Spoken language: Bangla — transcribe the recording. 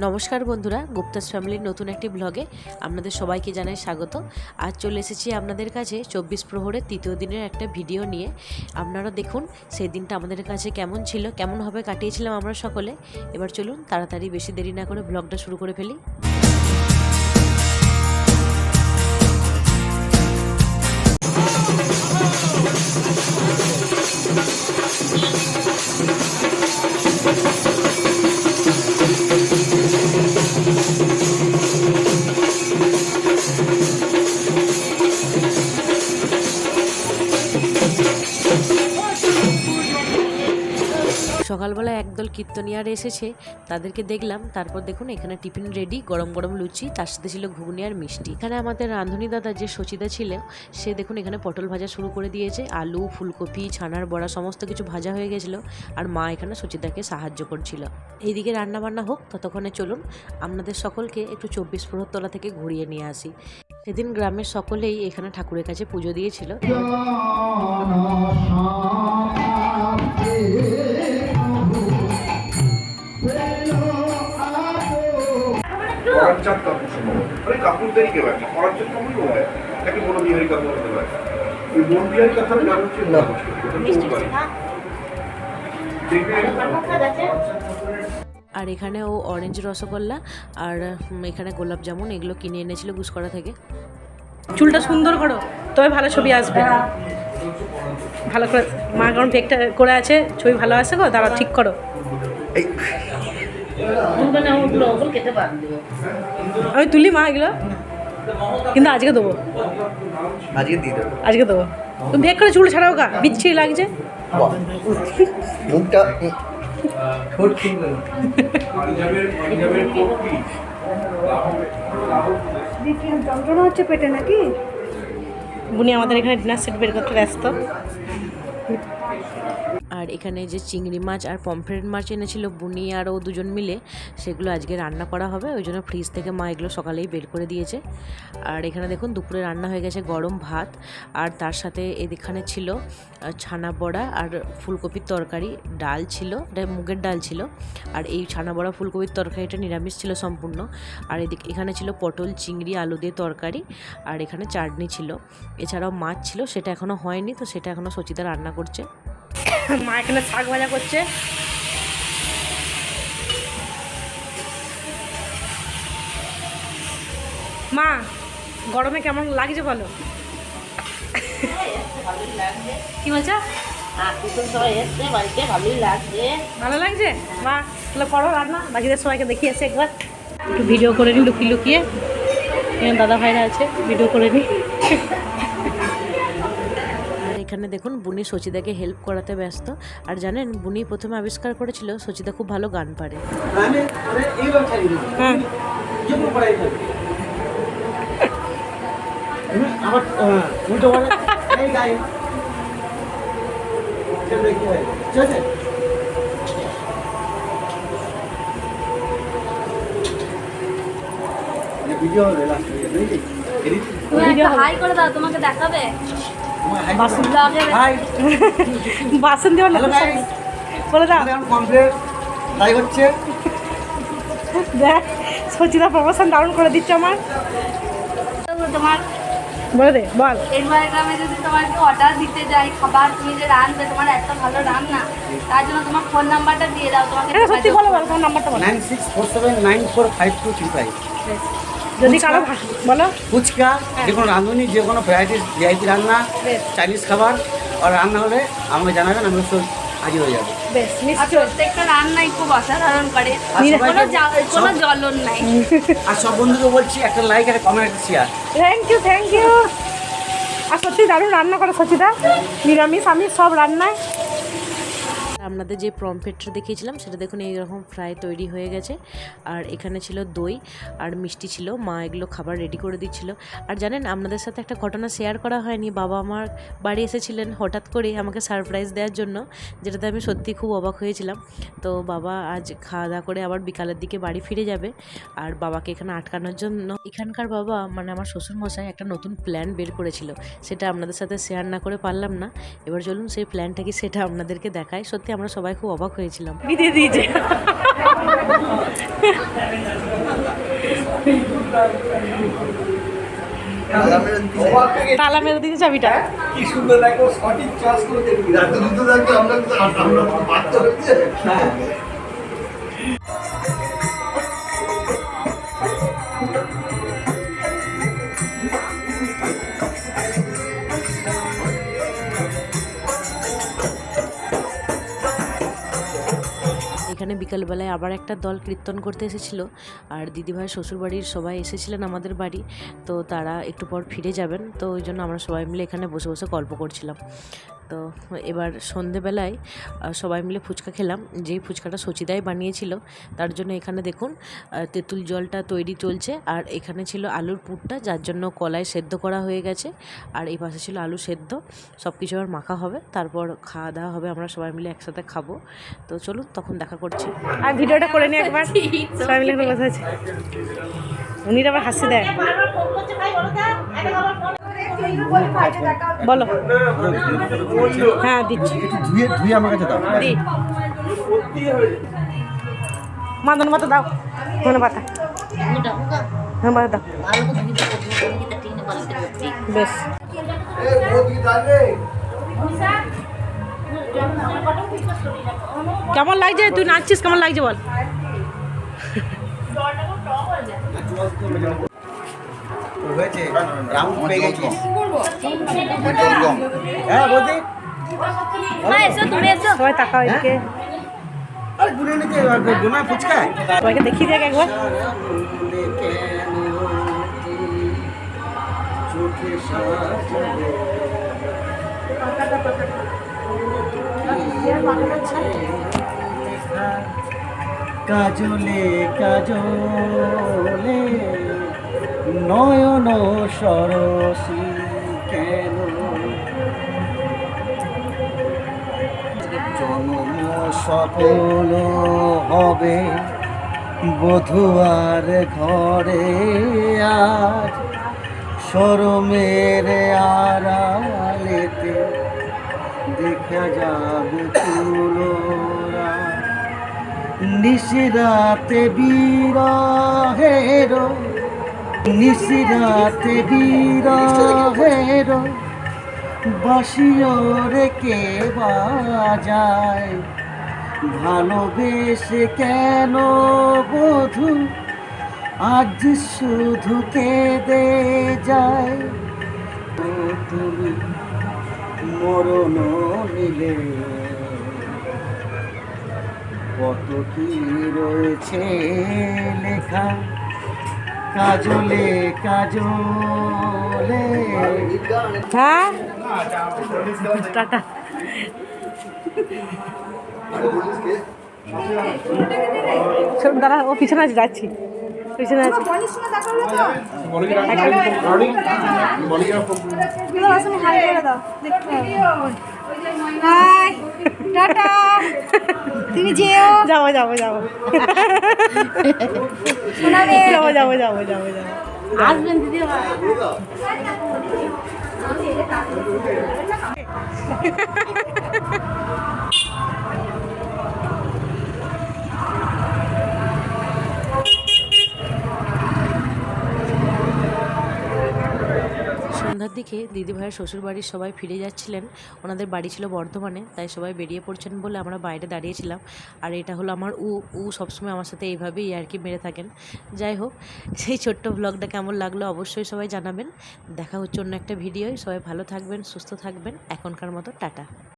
নমস্কার বন্ধুরা, গুপ্তাস ফ্যামিলির নতুন একটি ব্লগে আপনাদের সবাইকে জানাই স্বাগত। আজ চলে এসেছি আপনাদের কাছে চব্বিশ প্রহরের তৃতীয় দিনের একটা ভিডিও নিয়ে। আপনারা দেখুন, সেই দিনটা আমাদের কাছে কেমন ছিল কেমনভাবে কাটিয়েছিলাম আমরা সকলে। এবার চলুন তাড়াতাড়ি বেশি দেরি না করে ব্লগটা শুরু করে ফেলি। সকালবেলা একদল কীর্তনিয়ার এসেছে, তাদেরকে দেখলাম, তারপর দেখুন এখানে টিফিন রেডি গরম গরম লুচি, তার সাথে ছিল ঘুগনি আর মিষ্টি। এখানে আমাদের রাঁধুনি দাদা যে সচিদা ছিল, সে দেখুন এখানে পটল ভাজা শুরু করে দিয়েছে, আলু, ফুলকপি, ছানার বড়া, সমস্ত কিছু ভাজা হয়ে গেছিল, আর মা এখানে সচিদাকে সাহায্য করছিল। এইদিকে রান্না বান্না হোক, ততক্ষণে চলুন, আপনাদের সকলকে একটু চব্বিশ প্রহরতলা থেকে ঘুরিয়ে নিয়ে আসি। সেদিন গ্রামের সকলেই এখানে ঠাকুরের কাছে পুজো দিয়েছিল। কেউ একটা হয় কাপড় হতে পারে? ওই নাম হচ্ছে না। আর এখানে ও অরেঞ্জ রসগোল্লা আর এখানে গোলাপ জামুন এগুলো কিনে এনেছিল গুসকরা থেকে। চুলটা সুন্দর করো তবে ভালো ছবি আসবে। ভালো করে মা কারণ পেকটা করে আছে ছবি ভালো আসে গো দাঁড়া ঠিক করো। আমি তুলি মা এগুলো? কিন্তু আজকে দেবো। আজকে দিয়ে দেবো। আজকে দেবো। তুমি ভেক করে চুল ছাড়াও গা বিচ্ছিরি লাগছে। মুখটা যন্ত্রণা হচ্ছে পেটে নাকি? বুনি আমাদের এখানে ডিনার সেট বের করতে ব্যস্ত। আর এখানে যে চিংড়ি মাছ আর পমফ্রেট মাছ এনেছিল বুনি আর ও দুজন মিলে, সেগুলো আজকে রান্না করা হবে। ওই জন্য ফ্রিজ থেকে মা এগুলো সকালেই বের করে দিয়েছে। আর এখানে দেখুন দুপুরে রান্না হয়ে গেছে গরম ভাত। আর তার সাথে এখানে ছিল ছানা বড়া আর ফুলকপির তরকারি। ডাল ছিল মুগের ডাল ছিল। আর এই ছানা বড়া, ফুলকপির তরকারিটা নিরামিষ ছিল সম্পূর্ণ। আর এদিকে, এখানে ছিল পটল, চিংড়ি, আলু দিয়ে তরকারি। আর এখানে চাটনি ছিল। এছাড়াও মাছ ছিল, সেটা এখনও হয়নি, তো সেটা এখনও সচিতা রান্না করছে। মা এখানে শাক ভাজা করছে। মা গরমে কেমন লাগছে বলো? কি বলছো? ভালো লাগছে? মা তাহলে করো রান্না বাকিদের সবাইকে দেখিয়ে এসে একবার। একটু ভিডিও করে নিই লুকিয়ে লুকিয়ে। দাদা ভাইরা আছে ভিডিও করে নিই আর এখানে দেখুন বুনি সচিদাকে হেল্প করাতে ব্যস্ত। আর জানেন বুনি প্রথমে আবিষ্কার করেছিল সচিদা খুব ভালো গান পারে। হ্যাঁ কি হয়? ভিডিও হবে এ, নাকি? Edit? তুমি হাই করে দাও তোমাকে দেখাবে। বাসন। বলে দাও. তাই হচ্ছে দেখ সচিদা প্রমোশন ডাউন করে দিচ্ছে আমার। তোমার বলে দে বল। এরপরে গ্রামে যদি তোমার অর্ডার দিতে যাই খাবার তুমি যে রাঁধবে তোমার এত ভালো রান্না তার জন্য তোমার ফোন নাম্বারটা দিয়ে দাও তোমাকে সত্যি বলো বলো তোমার নাম্বারটা বলো। Nine six four seven nine four five two three five যদি কারও বলো। ফুচকা যে কোনো রাঁধুনি যে কোনো ভ্যারাইটিস ভিআইপি রান্না চাইনিজ খাবার আর রান্না হলে আমাকে জানাবেন আমি সব হাজির হয়ে যাব। বেশ প্রত্যেকটা রান্নাই খুব অসাধারণ করে। আর কোনো কোনো সব- জ্বলন নাই। আর সব বন্ধুকে বলছি একটা লাইক একটা কমেন্ট একটা share thank you thank you আর সত্যি দারুণ রান্না করে সচিদা। নিরামিষ আমি সব রান্নায়। আপনাদের যে প্রমফেটটা দেখিয়েছিলাম, সেটা দেখুন এইরকম ফ্রাই তৈরি হয়ে গেছে। আর এখানে ছিল দই আর মিষ্টি ছিল। মা এগুলো খাবার রেডি করে দিচ্ছিল। আর জানেন, আপনাদের সাথে একটা ঘটনা শেয়ার করা হয়নি। বাবা আমার বাড়ি এসেছিলেন হঠাৎ করে আমাকে সারপ্রাইজ দেওয়ার জন্য, যেটাতে আমি সত্যি খুব অবাক হয়েছিলাম। তো বাবা আজ খাওয়া দাওয়া করে আবার বিকালের দিকে বাড়ি ফিরে যাবে আর বাবাকে এখানে আটকানোর জন্য। এখানকার বাবা মানে আমার শ্বশুরমশাই একটা নতুন প্ল্যান বের করেছিল। সেটা আপনাদের সাথে শেয়ার না করে পারলাম না। এবার চলুন সেই প্ল্যানটা কি সেটা আপনাদেরকে দেখায় সত্যি আমরা সবাই খুব অবাক হয়েছিলাম। বিদে দিয়েছে তালা মেরে দিয়েছে চাবিটা। কি সুন্দর দেখো সঠিক চয়েস করে রাতে দুটো আমরা আমরা বাচ্চা হচ্ছে এখানে বিকালবেলায় আবার একটা দল কীর্তন করতে এসেছিল। আর দিদিভাই শ্বশুরবাড়ির সবাই এসেছিলেন আমাদের বাড়ি। তো তারা একটু পর ফিরে যাবেন। তো ওই জন্য আমরা সবাই মিলে এখানে বসে বসে গল্প করছিলাম। তো এবার সন্ধেবেলায় সবাই মিলে ফুচকা খেলাম। যেই ফুচকাটা সচিদাই বানিয়েছিল তার জন্য এখানে দেখুন তেঁতুল জলটা তৈরি চলছে। আর এখানে ছিল আলুর পুরটা যার জন্য কলায় সেদ্ধ করা হয়ে গেছে। আর এই পাশে ছিল আলু সেদ্ধ সব কিছু আবার মাখা হবে। তারপর খাওয়া দাওয়া হবে আমরা সবাই মিলে একসাথে খাব। তো চলুন তখন দেখা করছি। আর ভিডিওটা করে নিই একবার। সবাই মিলে বসে আছে উনি আবার হাসি দেয়। বলো। হ্যাঁ দিচ্ছি। ধুয়ে ধুয়ে আমার কাছে দাও। দি। মা ধন্যবাদ দাও ধন্যবাদ ধন্যবাদ দাও ভালো করে দিতে করতে ঠিক না পালিতে করতে বেশ। কেমন লাগছে? তুই নাচছিস কেমন লাগছে বল? হয়েছে? রাউন্ড পেয়ে গেছিস হ্যাঁ সবাই নিতে গুনা ফুচকা? সবাইকে দেখিয়ে দেখ একবার। কাজলে কাজলে। নয়ন সরসী কেন? জন্ম সফল হবে বধুয়ার ঘরে। আজ সরমের আড়ালেতে দেখা যাবে নিশিরাতে বিরহের নিশিরাতে বিরহের বাসিয়রে কে বাজায়। ভালোবেসে কেন বধু? আজ শুধু কেঁদে যায়। তুমি মরণ নিলে। কত কি রয়েছে লেখা? কাজলে কাজলে। হ্যাঁ? টাটা। শোন দাঁড়া ও পিছনে আছে যাচ্ছি। পিছনে আছে। তুমি যেও যাব যাব যাব। যাব যাব যাব যাব যাব। আসবেন দিদি সন্ধ্যার দিকে দিদিভাইয়ের শ্বশুরবাড়ির সবাই ফিরে যাচ্ছিলেন। ওনাদের বাড়ি ছিল বর্ধমানে, তাই সবাই বেরিয়ে পড়ছেন বলে আমরা বাইরে দাঁড়িয়েছিলাম। আর এটা হলো আমার উ উ সবসময় আমার সাথে এইভাবেই আর কি মেরে থাকেন। যাই হোক, সেই ছোট্ট ব্লগটা কেমন লাগল অবশ্যই সবাই জানাবেন। দেখা হচ্ছে অন্য একটা ভিডিওয়। সবাই ভালো থাকবেন, সুস্থ থাকবেন। এখনকার মতো টাটা।